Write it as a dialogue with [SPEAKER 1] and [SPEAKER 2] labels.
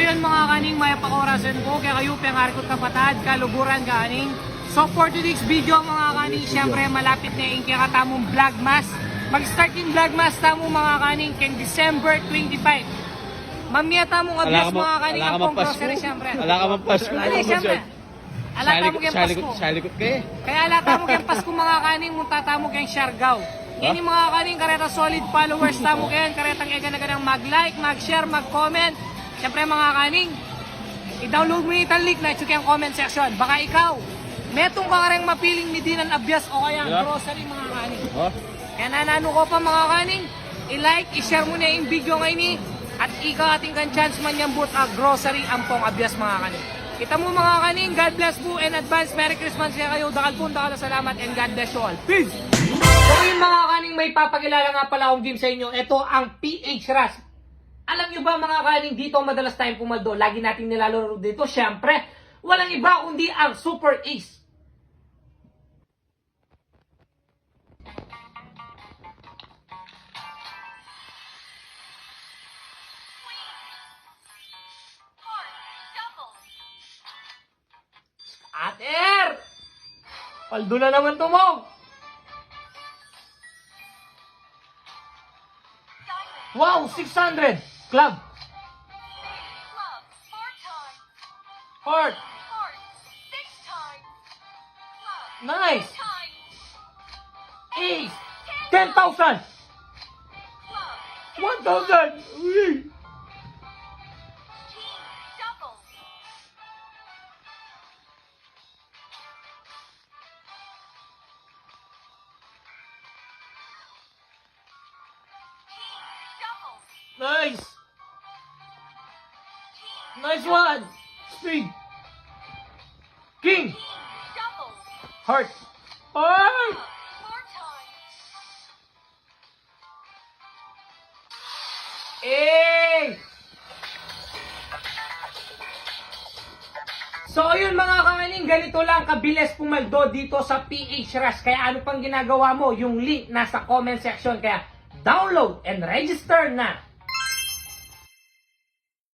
[SPEAKER 1] kaning may pakorasan ko, kaya kayo pengarikot kapatad, kaluburan kaning. So for today's video mga kaning, syempre malapit na yung kaya katamong vlogmas. Mag-start yung vlogmas tamo mga kaning keng December 25. Mamaya tamong abiyas
[SPEAKER 2] mo-
[SPEAKER 1] mga kaning
[SPEAKER 2] ka
[SPEAKER 1] ang pong grocery syempre.
[SPEAKER 2] Wala ka mang Pasko.
[SPEAKER 1] Hindi, syempre. Alata mo keng Pasko.
[SPEAKER 2] Salikot ka.
[SPEAKER 1] Kaya alata mo keng Pasko mga kaning, munta mo keng Siargao. Yung mga kaning kareta solid followers tamo kayan, karetang ega na mag-like, mag-share, mag-comment. Siyempre mga kaning, i-download mo yung itang link na itsuk yung comment section. Baka ikaw, metong ka rin mapiling ni Dinan Abyas o kaya
[SPEAKER 2] Yeah.
[SPEAKER 1] grocery mga kaning.
[SPEAKER 2] Oh.
[SPEAKER 1] Kaya nanano ko pa mga kaning, i-like, i-share mo na yung video ngayon ni at ikaw ating kan chance man yung boot a grocery ampong Abyas mga kaning. Kita mo mga kaning, God bless po and advance Merry Christmas kaya kayo. Dakal po, dakal na salamat and God bless you all. Peace! So yun mga kaning, may papakilala nga pala akong game sa inyo. Ito ang PH Rush. Alam nyo ba mga kaning, dito madalas tayong pumaldo. Lagi nating nilalaro dito. Siyempre, walang iba kundi ang Super Ace. Ater! Paldo na naman tumog! Wow, 600! Club. Heart. Heart. Six times. Club. Nice. Ten thousand. One thousand. Nice. Nice one! Speed! King! Heart! Heart! Eh! So ayun mga kakaning, ganito lang kabilis pumaldo dito sa PH Rush. Kaya ano pang ginagawa mo? Yung link nasa comment section. Kaya download and register na